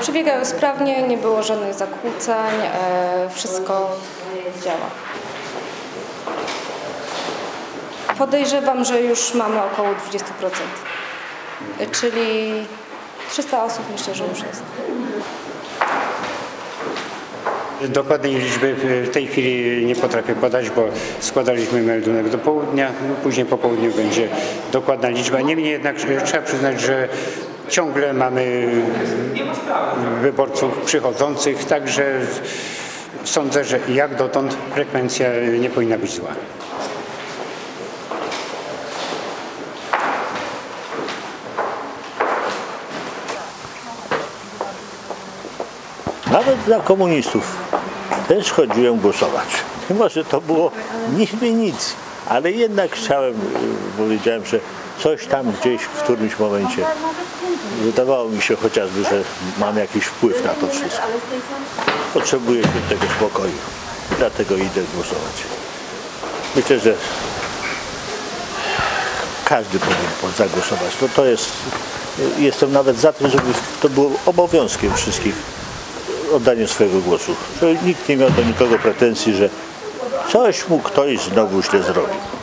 Przebiegały sprawnie, nie było żadnych zakłóceń, e, wszystko działa. Podejrzewam, że już mamy około 20%, E, czyli 300 osób myślę, że już jest. Dokładnej liczby w tej chwili nie potrafię podać, bo składaliśmy meldunek do południa, no później po południu będzie dokładna liczba. Niemniej jednak e, trzeba przyznać, że ciągle mamy wyborców przychodzących, także sądzę, że jak dotąd frekwencja nie powinna być zła. Nawet dla komunistów też chodziłem głosować. Mimo, że to było niby nic, ale jednak chciałem, y, bo wiedziałem, że coś tam gdzieś w którymś momencie wydawało mi się chociażby, że mam jakiś wpływ na to wszystko. Potrzebuję się tego spokoju, dlatego idę głosować. Myślę, że każdy powinien po- zagłosować. No to jest, jestem nawet za tym, żeby to było obowiązkiem wszystkich oddanie swojego głosu. Nikt nie miał do nikogo pretensji, że coś mu ktoś znowu źle zrobił.